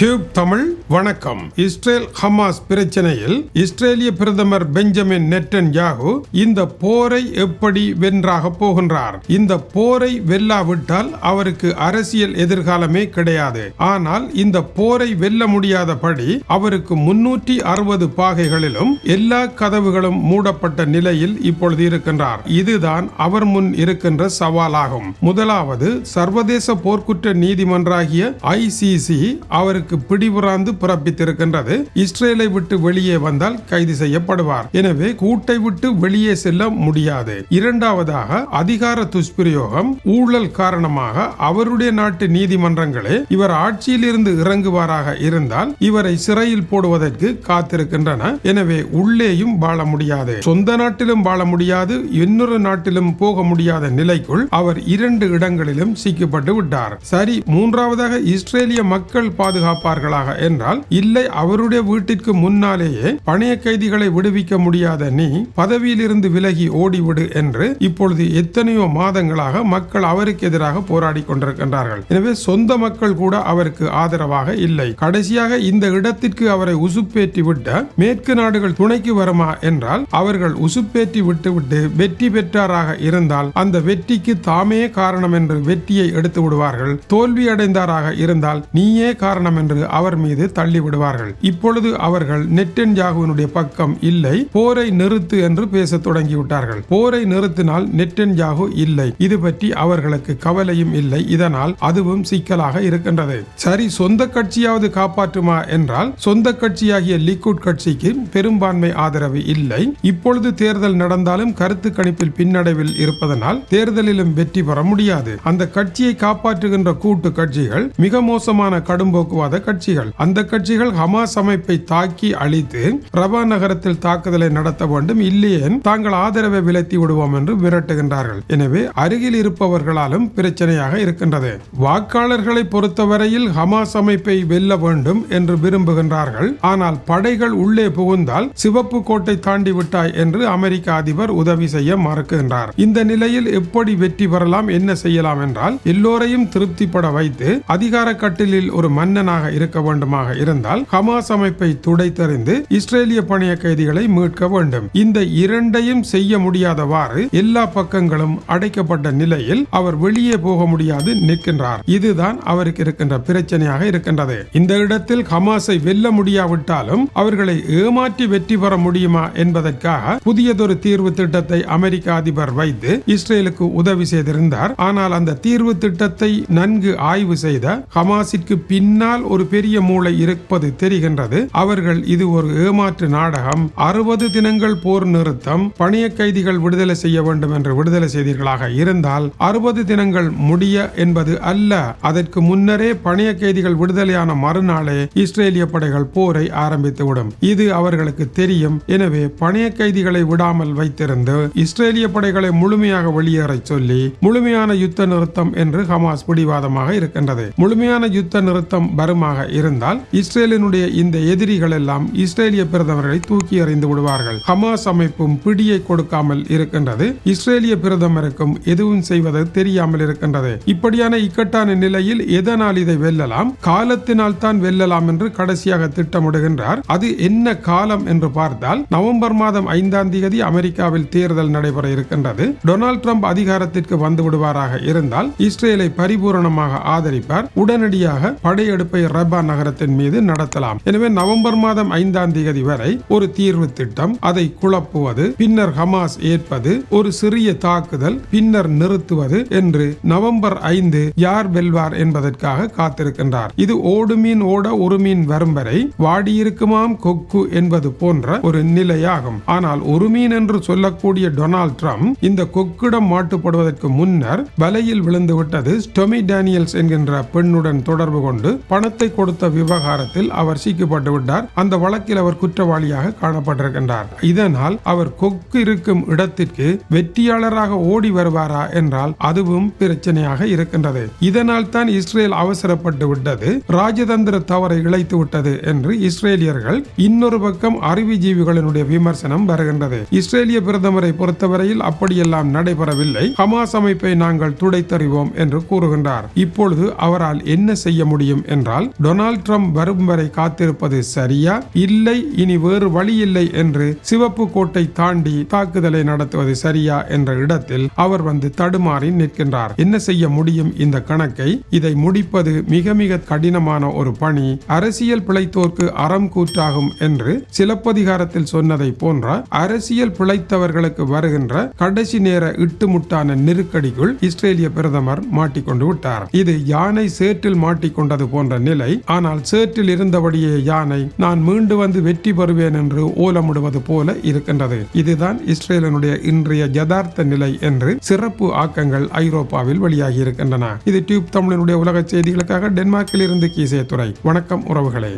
Tube Tamil வணக்கம். Israel Hamas பிரச்சனையில் இஸ்ரேலிய பிரதமர் பெஞ்சமின் நெட்டன் யாகு இந்த போரை எப்படி வென்றாக போகின்றார்? இந்த போரை வெல்லாவிட்டால் அவருக்கு அரசியல் எதிர்காலமே கிடையாது. ஆனால் இந்த போரை வெல்ல முடியாதபடி அவருக்கு முன்னூற்றி அறுபது பாகைகளிலும் எல்லா கதவுகளும் மூடப்பட்ட நிலையில் இப்பொழுது இருக்கின்றார். இதுதான் அவர் முன் இருக்கின்ற சவாலாகும். முதலாவது சர்வதேச போர்க்குற்ற நீதிமன்றாகிய ஐசிசி அவருக்கு பிடிபுறாந்து பிறப்பித்திருக்கின்றது. இஸ்ரேலை விட்டு வெளியே வந்தால் கைது செய்யப்படுவார். எனவே கூட்டை விட்டு வெளியே செல்ல முடியாது. இரண்டாவதாக அதிகார துஷ்பிரயோகம் ஊழல் காரணமாக அவருடைய நாட்டு நீதிமன்றங்களே இவர் ஆட்சியில் இருந்து இறங்குவாராக இருந்தால் இவரை சிறையில் போடுவதற்கு காத்திருக்கின்றன. எனவே உள்ளேயும் வாழ முடியாது. சொந்த நாட்டிலும் வாழ முடியாது. இன்னொரு நாட்டிலும் போக முடியாத நிலைக்குள் அவர் இரண்டு இடங்களிலும் சிக்கப்பட்டு விட்டார். சரி மூன்றாவதாக இஸ்ரேலிய மக்கள் பாதுகாப்பு பாதுகாப்பார்களாக என்றால் இல்லை அவருடைய வீட்டிற்கு முன்னாலேயே பணைய கைதிகளை விடுவிக்க முடியாத நீ பதவியிலிருந்து விலகி ஓடிவிடு என்று இப்பொழுது எத்தனையோ மாதங்களாக மக்கள் அவருக்கு எதிராக போராடி கொண்டிருக்கின்றார்கள். எனவே சொந்த மக்கள் கூட அவருக்கு ஆதரவாக இல்லை. கடைசியாக இந்த இடத்திற்கு அவரை உசுப்பேற்றி விட்ட மேற்கு நாடுகள் துணைக்கு வருமா என்றால் அவர்கள் உசுப்பேற்றி விட்டுவிட்டு வெற்றி பெற்றாராக இருந்தால் அந்த வெற்றிக்கு தாமே காரணம் என்று வெற்றியை எடுத்து விடுவார்கள் தோல்வி அடைந்தாராக இருந்தால் நீயே காரணம் என்று என்று அவர் மீது தள்ளிவிடுவார்கள். இப்பொழுது அவர்கள் நெட்டன்ஜாகுவினுடைய பக்கம் இல்லை போரை நிறுத்து என்று பேச தொடங்கிவிட்டார்கள். போரை நிறுத்தினால் நெட்டன்ஜாகு இல்லை. இது பற்றி அவர்களுக்கு கவலையும் இல்லை. இதனால் அதுவும் சிக்கலாக இருக்கின்றது. சரி சொந்த கட்சியாவது காப்பாற்றுமா என்றால் சொந்த கட்சியாகிய லிக்குட் கட்சிக்கு பெரும்பான்மை ஆதரவு இல்லை. இப்பொழுது தேர்தல் நடந்தாலும் கருத்து கணிப்பில் பின்னடைவில் இருப்பதனால் தேர்தலிலும் வெற்றி பெற முடியாது. அந்த கட்சியை காப்பாற்றுகின்ற கூட்டு கட்சிகள் மிக மோசமான கடும்போக்குவாத கட்சிகள். அந்த கட்சிகள் ஹமாஸ் அமைப்பை தாக்கி அழித்து ரபா நகரத்தில் தாக்குதலை நடத்த வேண்டும். இல்லையேன் தாங்கள் ஆதரவை விலத்தி விடுவோம் என்று மிரட்டுகின்றார்கள் எனவே அருகில் இருப்பவர்களாலும் பிரச்சனையாக இருக்கின்றது. வாக்காளர்களை பொறுத்தவரையில் ஹமாஸ் அமைப்பை வெல்ல வேண்டும் என்று விரும்புகின்றார்கள். ஆனால் படைகள் உள்ளே புகுந்தால் சிவப்பு கோட்டை தாண்டி விட்டாய் என்று அமெரிக்க அதிபர் உதவி செய்ய மறுக்கின்றார். இந்த நிலையில் எப்படி வெற்றி பெறலாம் என்ன செய்யலாம் என்றால் எல்லோரையும் திருப்திப்பட வைத்து அதிகார கட்டிலில் ஒரு மன்னனாக இருக்க வேண்டுமாக இருந்தால் ஹமாஸ் அமைப்பை துடைத்தறிந்து இஸ்ரேலிய பணிய கைதிகளை மீட்க வேண்டும். இந்த இரண்டையும் செய்ய முடியாதவாறு எல்லா பக்கங்களும் அடைக்கப்பட்ட நிலையில் அவர் வெளியே போக முடியாது நிற்கின்றார். இதுதான் அவருக்கு இருக்கின்ற பிரச்சனையாக இருக்கின்றது. இந்த இடத்தில் ஹமாஸை வெல்ல முடியாவிட்டாலும் அவர்களை ஏமாற்றி வெற்றி பெற முடியுமா என்பதற்காக புதியதொரு தீர்வு திட்டத்தை அமெரிக்க அதிபர் வைத்து இஸ்ரேலுக்கு உதவி செய்திருந்தார். ஆனால் அந்த தீர்வு திட்டத்தை நன்கு ஆய்வு செய்த ஹமாஸிற்கு பின்னால் ஒரு பெரிய மூளை இருப்பது தெரிகின்றது. அவர்கள் இது ஒரு ஏமாற்று நாடகம். அறுபது தினங்கள் போர் நிறுத்தம் பணிய கைதிகள் விடுதலை செய்ய வேண்டும் என்று விடுதலை செய்தீர்களாக இருந்தால் அறுபது தினங்கள் முடிய என்பது அல்ல. அதற்கு முன்னரே பணிய கைதிகள் விடுதலையான மறுநாளே இஸ்ரேலிய படைகள் போரை ஆரம்பித்துவிடும். இது அவர்களுக்கு தெரியும். எனவே பணிய கைதிகளை விடாமல் வைத்திருந்து இஸ்ரேலிய படைகளை முழுமையாக வெளியேறச் சொல்லி முழுமையான யுத்த நிறுத்தம் என்று ஹமாஸ் பிடிவாதமாக இருக்கின்றது. முழுமையான யுத்த நிறுத்தம் வருமாக இருந்தால் இஸ்ரேலினுடைய இந்த எதிரிகள் எல்லாம் இஸ்ரேலிய பிரதமரை தூக்கி எறிந்து விடுவார்கள். ஹமாஸ் அமைப்பும் பிடியை கொடுக்காமல் இருக்கின்றது. இஸ்ரேலிய பிரதமருக்கும் எதுவும் செய்வது தெரியாமல் இருக்கின்றது. இப்படியான இக்கட்டான நிலையில் எதனால் இதை வெல்லலாம்? காலத்தினால் தான் வெல்லலாம் என்று கடைசியாக திட்டமிடுகின்றார். அது என்ன காலம் என்று பார்த்தால் நவம்பர் மாதம் ஐந்தாம் தேதி அமெரிக்காவில் தேர்தல் நடைபெற இருக்கின்றது. டொனால்ட் ட்ரம்ப் அதிகாரத்திற்கு வந்து விடுவாராக இருந்தால் இஸ்ரேலை பரிபூரணமாக ஆதரிப்பார். உடனடியாக படையெடுப்பை ரபா நகரத்தின் மீது நடத்தலாம். எனவே நவம்பர் மாதம் ஐந்தாம் தேதி வரை ஒரு தீர்வு திட்டம் அதை குழப்புவது பின்னர் ஹமாஸ் ஏற்பது ஒரு சிறிய தாக்குதல் பின்னர் நிறுத்துவது என்று நவம்பர் ஐந்து யார் வெல்வார் என்பதற்காக காத்திருக்கின்றார். இது ஓடு மீன் ஓட ஒரு மீன் வரும் வரை வாடியிருக்குமாம் கொக்கு என்பது போன்ற ஒரு நிலையாகும். ஆனால் ஒரு மீன் என்று சொல்லக்கூடிய டொனால்ட் ட்ரம்ப் இந்த கொக்கிடம் மாட்டுப்படுவதற்கு முன்னர் வலையில் விழுந்துவிட்டது ஸ்டொமி டேனியல்ஸ் என்கின்ற பெண்ணுடன் தொடர்பு கொண்டு பணத்தை பணத்தை கொடுத்த விவகாரத்தில் அவர் சிக்கப்பட்டு விட்டார். அந்த வழக்கில் அவர் குற்றவாளியாக காணப்பட்டிருக்கின்றார். இதனால் அவர் கொக்கு இருக்கும் இடத்திற்கு வெற்றியாளராக ஓடி வருவாரா என்றால் அதுவும் பிரச்சனையாக இருக்கின்றது. இதனால் தான் இஸ்ரேல் அவசரப்பட்டு விட்டது. ராஜதந்திர தவறை இழைத்து விட்டது என்று இஸ்ரேலியர்கள் இன்னொரு பக்கம் அறிவுஜீவிகளினுடைய விமர்சனம் வருகின்றது. இஸ்ரேலிய பிரதமரை பொறுத்தவரையில் அப்படியெல்லாம் நடைபெறவில்லை. ஹமாஸ் அமைப்பை நாங்கள் துடைத்தறிவோம் என்று கூறுகின்றார். இப்பொழுது அவரால் என்ன செய்ய முடியும் என்றால் ஆனால் டொனால்ட் ட்ரம்ப் வரும் வரை காத்திருப்பது சரியா? இல்லை இனி வேறு வழி இல்லை என்று சிவப்பு கோட்டை தாண்டி தாக்குதலை நடத்துவது சரியா என்ற இடத்தில் அவர் வந்து தடுமாறி நிற்கின்றார். என்ன செய்ய முடியும் இந்த கணக்கை? இதை முடிப்பது மிக மிக கடினமான ஒரு பணி. அரசியல் பிழைத்தோர்க்கு அறம் கூற்றாகும் என்று சிலப்பதிகாரத்தில் சொன்னதை போன்ற அரசியல் பிழைத்தவர்களுக்கு வருகின்ற கடைசி நேர இட்டுமுட்டான நெருக்கடிக்குள் இஸ்ரேலிய பிரதமர் மாட்டிக்கொண்டு விட்டார். இது யானை சேற்றில் மாட்டிக்கொண்டது போன்ற நிலை. நிலை ஆனால் சேற்றில் இருந்தபடியே யானை நான் மீண்டு வந்து வெற்றி பெறுவேன் என்று ஓலமிடுவது போல இருக்கின்றது. இதுதான் இஸ்ரேலினுடைய இன்றைய யதார்த்த நிலை என்று சிறப்பு ஆக்கங்கள் ஐரோப்பாவில் வெளியாகி இருக்கின்றன. இது டியூப் தமிழனுடைய உலக செய்திகளுக்காக டென்மார்க்கில் இருந்து கீசே துறை வணக்கம் உறவுகளே.